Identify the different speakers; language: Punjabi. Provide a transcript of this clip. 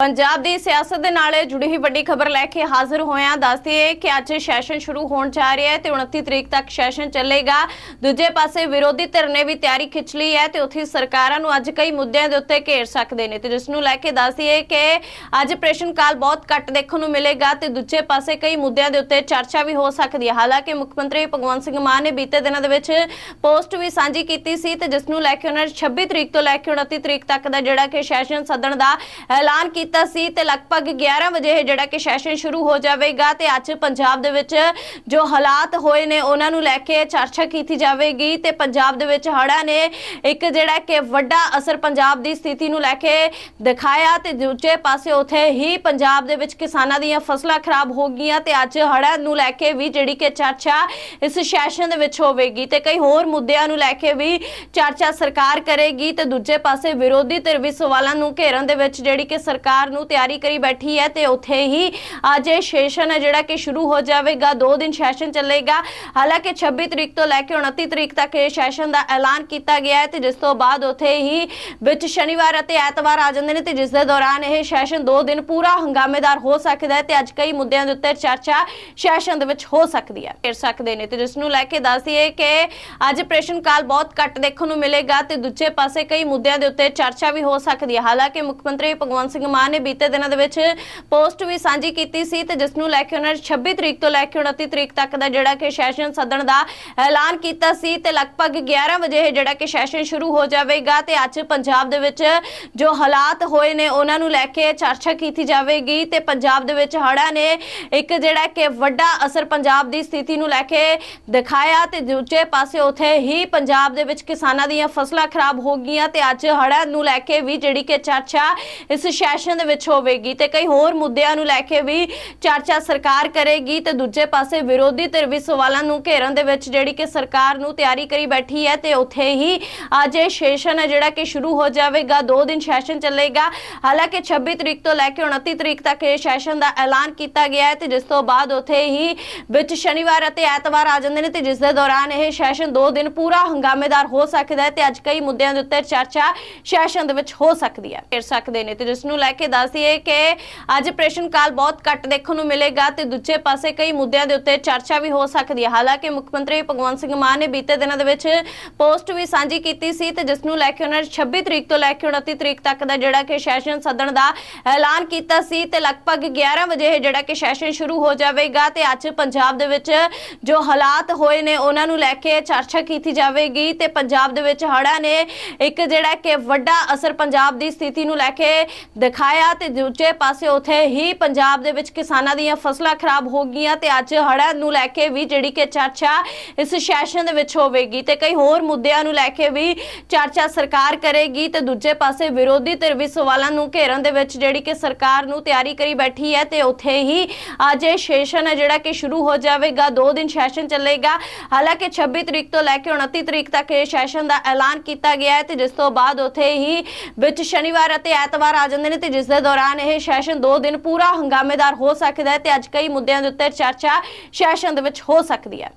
Speaker 1: ਪੰਜਾਬ ਦੀ ਸਿਆਸਤ ਦੇ ਨਾਲ ਜੁੜੀ ਹੋਈ ਵੱਡੀ ਖਬਰ ਲੈ ਕੇ ਹਾਜ਼ਰ ਹੋਇਆ ਦੱਸਦੀਏ ਕਿ ਅੱਜ ਸੈਸ਼ਨ ਸ਼ੁਰੂ ਹੋਣ ਜਾ ਰਿਹਾ ਹੈ ਤੇ 29 ਤਰੀਕ ਤੱਕ ਸੈਸ਼ਨ ਚੱਲੇਗਾ। ਦੂਜੇ ਪਾਸੇ ਵਿਰੋਧੀ ਧਿਰ ਨੇ ਵੀ ਤਿਆਰੀ ਖਿੱਚ ਲਈ ਹੈ ਤੇ ਉੱਥੇ ਸਰਕਾਰਾਂ ਨੂੰ ਅੱਜ ਕਈ ਮੁੱਦਿਆਂ ਦੇ ਉੱਤੇ ਘੇਰ ਸਕਦੇ ਨੇ ਤੇ ਜਿਸ ਨੂੰ ਲੈ ਕੇ ਦੱਸਦੀਏ ਕਿ ਅੱਜ ਪ੍ਰਸ਼ਨ ਕਾਲ ਬਹੁਤ ਘੱਟ ਦੇਖਣ ਨੂੰ ਮਿਲੇਗਾ ਤੇ ਦੂਜੇ ਪਾਸੇ ਕਈ ਮੁੱਦਿਆਂ ਦੇ ਉੱਤੇ ਚਰਚਾ ਵੀ ਹੋ ਸਕਦੀ ਹੈ। ਹਾਲਾਂਕਿ ਮੁੱਖ ਮੰਤਰੀ ਭਗਵੰਤ ਸਿੰਘ ਮਾਨ ਨੇ ਬੀਤੇ ਦਿਨਾਂ ਦੇ ਵਿੱਚ ਪੋਸਟ ਵੀ ਸਾਂਝੀ ਕੀਤੀ ਸੀ ਤੇ ਜਿਸ ਨੂੰ ਲੈ ਕੇ ਉਹਨਾਂ ਨੇ 26 ਤਰੀਕ ਤੋਂ ਲੈ ਕੇ 29 ਤਰੀਕ ਤੱਕ ਦਾ ਜਿਹੜਾ ਕਿ ਸੈਸ਼ਨ ਸੱਦਣ ਦਾ ਐਲਾਨ ਕੀਤਾ ਸੀ ਤੇ ਲਗਭਗ 11 ਵਜੇ ਇਹ ਜਿਹੜਾ ਕਿ ਸੈਸ਼ਨ ਸ਼ੁਰੂ ਹੋ ਜਾਵੇਗਾ ਤੇ ਅੱਜ ਪੰਜਾਬ ਦੇ ਵਿੱਚ ਜੋ ਹਾਲਾਤ ਹੋਏ ਨੇ, ਉਹਨਾਂ ਨੂੰ ਲੈ ਕੇ ਚਰਚਾ ਕੀਤੀ ਜਾਵੇਗੀ ਤੇ ਪੰਜਾਬ ਦੇ ਵਿੱਚ ਹੜ੍ਹਾਂ ਨੇ ਇੱਕ ਜਿਹੜਾ ਕਿ ਵੱਡਾ ਅਸਰ ਪੰਜਾਬ ਦੀ ਸਥਿਤੀ ਨੂੰ ਲੈ ਕੇ ਦਿਖਾਇਆ ਤੇ ਦੂਜੇ ਪਾਸੇ ਉਥੇ ਹੀ ਪੰਜਾਬ ਦੇ ਵਿੱਚ ਕਿਸਾਨਾਂ ਦੀਆਂ ਫਸਲਾਂ ਖਰਾਬ ਹੋ ਗਈਆਂ ਤੇ ਅੱਜ ਹੜ੍ਹਾਂ ਨੂੰ ਲੈ ਕੇ ਵੀ ਜਿਹੜੀ ਕਿ ਚਰਚਾ ਇਸ ਸੈਸ਼ਨ ਦੇ ਵਿੱਚ ਹੋਵੇਗੀ ਤੇ ਕਈ ਹੋਰ ਮੁੱਦਿਆਂ ਨੂੰ ਲੈ ਕੇ ਵੀ ਚਰਚਾ ਸਰਕਾਰ ਕਰੇਗੀ ਤੇ ਦੂਜੇ ਪਾਸੇ ਵਿਰੋਧੀ ਧਿਰ ਵੀ ਸਵਾਲਾਂ ਨੂੰ ਘੇਰਨ ਦੇ ਵਿੱਚ ਜਿਹੜੀ ਕਿ ਸਰਕਾਰ ਨੂੰ ਤਿਆਰੀ ਕਰੀ ਬੈਠੀ ਹੈ ਤੇ ਉੱਥੇ ਹੀ ਅੱਜ ਇਹ ਸੈਸ਼ਨ ਹੈ ਜਿਹੜਾ ਕਿ ਸ਼ੁਰੂ ਹੋ ਜਾਵੇਗਾ, ਦੋ ਦਿਨ ਸੈਸ਼ਨ ਚੱਲੇਗਾ। ਹਾਲਾਂਕਿ 26 ਤਰੀਕ ਤੋਂ ਲੈ ਕੇ 29 ਤਰੀਕ ਤੱਕ ਇਹ ਸੈਸ਼ਨ ਦਾ ਐਲਾਨ ਕੀਤਾ ਗਿਆ ਹੈ ਤੇ ਜਿਸ ਤੋਂ ਬਾਅਦ ਉੱਥੇ ਹੀ ਵਿੱਚ ਸ਼ਨੀਵਾਰ ਅਤੇ ਐਤਵਾਰ ਆ ਜਾਂਦੇ ਨੇ ਤੇ ਜਿਸ ਦੇ ਦੌਰਾਨ ਇਹ ਸੈਸ਼ਨ ਦੋ ਦਿਨ ਪੂਰਾ ਹੰਗਾਮੇਦਾਰ ਹੋ ਸਕਦਾ ਹੈ ਤੇ ਅੱਜ ਕਈ ਮੁੱਦਿਆਂ ਦੇ ਉੱਤੇ ਚਰਚਾ ਸੈਸ਼ਨ ਦੇ ਵਿੱਚ ਹੋ ਸਕਦੀ ਹੈ। ਫਿਰ ਸਕਦੇ ਨੇ ਤੇ ਜਿਸ ਨੂੰ ਲੈ ਕੇ ਦੱਸਦੀਏ ਕਿ ਅੱਜ ਪ੍ਰਸ਼ਨ ਕਾਲ ਬਹੁਤ ਘੱਟ ਦੇਖਣ ਨੂੰ ਮਿਲੇਗਾ ਤੇ ਦੂਜੇ ਪਾਸੇ ਕਈ ਮੁੱਦਿਆਂ ਦੇ ਉੱਤੇ ਚਰਚਾ ਵੀ ਹੋ ਸਕਦੀ ਹੈ। ਹਾਲਾਂਕਿ ਮੁੱਖ ਮੰਤਰੀ ਭਗਵੰਤ ਸਿੰਘ ਮਾਨ ਨੇ ਬੀਤੇ ਦਿਨਾਂ ਦੇ ਵਿੱਚ ਪੋਸਟ ਵੀ ਸਾਂਝੀ ਕੀਤੀ ਸੀ ਤੇ ਜਿਸ ਨੂੰ ਲੈ ਕੇ ਉਹਨਾਂ ਨੇ 26 ਤਰੀਕ ਤੋਂ ਲੈ ਕੇ 29 ਤਰੀਕ ਤੱਕ ਦਾ ਜਿਹੜਾ ਕਿ ਸੈਸ਼ਨ ਸੱਦਣ ਦਾ ਐਲਾਨ ਕੀਤਾ ਸੀ ਤੇ ਲਗਭਗ 11 ਵਜੇ ਇਹ ਜਿਹੜਾ ਕਿ ਸੈਸ਼ਨ ਸ਼ੁਰੂ ਹੋ ਜਾਵੇਗਾ ਤੇ ਅੱਜ ਪੰਜਾਬ ਦੇ ਵਿੱਚ ਜੋ ਹਾਲਾਤ ਹੋਏ ਨੇ ਉਹਨਾਂ ਨੂੰ ਲੈ ਕੇ ਚਰਚਾ ਕੀਤੀ ਜਾਵੇਗੀ ਤੇ ਪੰਜਾਬ ਦੇ ਵਿੱਚ ਹੜ੍ਹਾਂ ਨੇ ਇੱਕ ਜਿਹੜਾ ਕਿ ਵੱਡਾ ਅਸਰ ਪੰਜਾਬ ਦੀ ਸਥਿਤੀ ਨੂੰ ਲੈ ਕੇ ਦਿਖਾਇਆ ਤੇ ਦੂਜੇ ਪਾਸੇ ਉਥੇ ਹੀ ਪੰਜਾਬ ਦੇ ਵਿੱਚ ਕਿਸਾਨਾਂ ਦੀਆਂ ਫਸਲਾਂ ਖਰਾਬ ਹੋ ਗਈਆਂ ਤੇ ਅੱਜ ਹੜ੍ਹਾਂ ਨੂੰ ਲੈ ਕੇ ਵੀ ਜਿਹੜੀ ਕਿ ਚਰਚਾ ਇਸ ਸੈਸ਼ਨ ਦੇ ਵਿੱਚ ਹੋਵੇਗੀ ਤੇ ਕਈ ਹੋਰ ਮੁੱਦਿਆਂ ਨੂੰ ਲੈ ਕੇ ਵੀ ਚਰਚਾ ਸਰਕਾਰ ਕਰੇਗੀ ਤੇ ਦੂਜੇ ਪਾਸੇ ਵਿਰੋਧੀ ਧਿਰ ਵੀ ਸਵਾਲਾਂ ਨੂੰ ਘੇਰਨ ਦੇ ਵਿੱਚ ਜਿਹੜੀ ਕਿ ਸਰਕਾਰ ਨੂੰ ਤਿਆਰੀ ਕਰੀ ਬੈਠੀ ਹੈ ਤੇ ਉੱਥੇ ਹੀ ਅੱਜ ਇਹ ਸੈਸ਼ਨ ਹੈ ਜਿਹੜਾ ਕਿ ਸ਼ੁਰੂ ਹੋ ਜਾਵੇਗਾ, ਦੋ ਦਿਨ ਸੈਸ਼ਨ ਚੱਲੇਗਾ। ਹਾਲਾਂਕਿ 26 ਤਰੀਕ ਤੋਂ ਲੈ ਕੇ 29 ਤਰੀਕ ਤੱਕ ਇਹ ਸੈਸ਼ਨ ਦਾ ਐਲਾਨ ਕੀਤਾ ਗਿਆ ਹੈ ਤੇ ਜਿਸ ਤੋਂ ਬਾਅਦ ਉੱਥੇ ਹੀ ਵਿੱਚ ਸ਼ਨੀਵਾਰ ਅਤੇ ਐਤਵਾਰ ਆ ਜਾਂਦੇ ਨੇ ਤੇ ਜਿਸ ਦੇ ਦੌਰਾਨ ਇਹ ਸੈਸ਼ਨ ਦੋ ਦਿਨ ਪੂਰਾ ਹੰਗਾਮੇਦਾਰ ਹੋ ਸਕਦਾ ਹੈ ਤੇ ਅੱਜ ਕਈ ਮੁੱਦਿਆਂ ਦੇ ਉੱਤੇ ਚਰਚਾ ਸੈਸ਼ਨ ਦੇ ਵਿੱਚ ਹੋ ਸਕਦੀ ਹੈ। ਕਰ ਸਕਦੇ ਨੇ ਤੇ ਜਿਸ ਨੂੰ ਲੈ ਕੇ ਦੱਸਦੀਏ ਕਿ ਅੱਜ ਪ੍ਰਸ਼ਨ ਕਾਲ ਬਹੁਤ ਘੱਟ ਦੇਖਣ ਨੂੰ ਮਿਲੇਗਾ ਤੇ ਦੂਜੇ ਪਾਸੇ ਕਈ ਮੁੱਦਿਆਂ ਦੇ ਉੱਤੇ ਚਰਚਾ ਵੀ ਹੋ ਸਕਦੀ ਹੈ। ਹਾਲਾਂਕਿ ਮੁੱਖ ਮੰਤਰੀ ਭਗਵੰਤ ਸਿੰਘ ਮਾਨ ਨੇ ਬੀਤੇ ਦਿਨਾਂ ਦੇ ਵਿੱਚ ਪੋਸਟ ਵੀ ਸਾਂਝੀ ਕੀਤੀ ਸੀ ਤੇ ਜਿਸ ਨੂੰ ਲੈ ਕੇ ਉਹਨਾਂ ਨੇ 26 ਤਰੀਕ ਤੋਂ ਲੈ ਕੇ 29 ਤਰੀਕ ਤੱਕ ਦਾ ਜਿਹੜਾ ਕਿ ਸੈਸ਼ਨ ਸੱਦਣ ਦਾ ਐਲਾਨ ਕੀਤਾ ਸੀ ਤੇ ਲਗਭਗ 11 ਵਜੇ ਜਿਹੜਾ ਕਿ ਸੈਸ਼ਨ ਸ਼ੁਰੂ ਹੋ ਜਾਵੇਗਾ ਤੇ ਅੱਜ ਪੰਜਾਬ ਦੇ ਵਿੱਚ ਜੋ ਹਾਲਾਤ ਹੋਏ ਨੇ ਉਹਨਾਂ ਨੂੰ ਲੈ ਕੇ ਚਰਚਾ ਕੀਤੀ ਜਾਵੇਗੀ ਤੇ ਪੰਜਾਬ ਦੇ ਵਿੱਚ ਹੜ੍ਹਾਂ ਨੇ ਇੱਕ ਜਿਹੜਾ ਕਿ ਵੱਡਾ ਅਸਰ ਪੰਜਾਬ ਦੀ ਸਥਿਤੀ ਨੂੰ ਲੈ ਕੇ ਦਿਖਾ ਦਿਖਾਇਆ ਤੇ ਦੂਜੇ ਪਾਸੇ ਉਥੇ ਹੀ ਪੰਜਾਬ ਦੇ ਵਿੱਚ ਕਿਸਾਨਾਂ ਦੀਆਂ ਫਸਲਾਂ ਖਰਾਬ ਹੋ ਗਈਆਂ ਤੇ ਅੱਜ ਹੜ੍ਹਾਂ ਨੂੰ ਲੈ ਕੇ ਵੀ ਜਿਹੜੀ ਕਿ ਚਰਚਾ ਇਸ ਸੈਸ਼ਨ ਦੇ ਵਿੱਚ ਹੋਵੇਗੀ ਤੇ ਕਈ ਹੋਰ ਮੁੱਦਿਆਂ ਨੂੰ ਲੈ ਕੇ ਵੀ ਚਰਚਾ ਸਰਕਾਰ ਕਰੇਗੀ ਤੇ ਦੂਜੇ ਪਾਸੇ ਵਿਰੋਧੀ ਧਿਰ ਵੀ ਸਵਾਲਾਂ ਨੂੰ ਘੇਰਨ ਦੇ ਵਿੱਚ ਜਿਹੜੀ ਕਿ ਸਰਕਾਰ ਨੂੰ ਤਿਆਰੀ ਕਰੀ ਬੈਠੀ ਹੈ ਤੇ ਉੱਥੇ ਹੀ ਅੱਜ ਇਹ ਸੈਸ਼ਨ ਹੈ ਜਿਹੜਾ ਕਿ ਸ਼ੁਰੂ ਹੋ ਜਾਵੇਗਾ, ਦੋ ਦਿਨ ਸੈਸ਼ਨ ਚੱਲੇਗਾ। ਹਾਲਾਂਕਿ 26 ਤਰੀਕ ਤੋਂ ਲੈ ਕੇ 29 ਤਰੀਕ ਤੱਕ ਇਹ ਸੈਸ਼ਨ ਦਾ ਐਲਾਨ ਕੀਤਾ ਗਿਆ ਹੈ ਤੇ ਜਿਸ ਤੋਂ ਬਾਅਦ ਉੱਥੇ ਹੀ ਵਿੱਚ ਸ਼ਨੀਵਾਰ ਅਤੇ ਐਤਵਾਰ ਆ ਜਾਂਦੇ ਨੇ ਤੇ ਜਿਸ ਦੇ ਦੌਰਾਨ ਇਹ ਸੈਸ਼ਨ ਦੋ ਦਿਨ ਪੂਰਾ ਹੰਗਾਮੇਦਾਰ ਹੋ ਸਕਦਾ ਹੈ ਤੇ ਅੱਜ ਕਈ ਮੁੱਦਿਆਂ ਦੇ ਉੱਤੇ ਚਰਚਾ ਸੈਸ਼ਨ ਦੇ ਵਿੱਚ ਹੋ ਸਕਦੀ ਹੈ।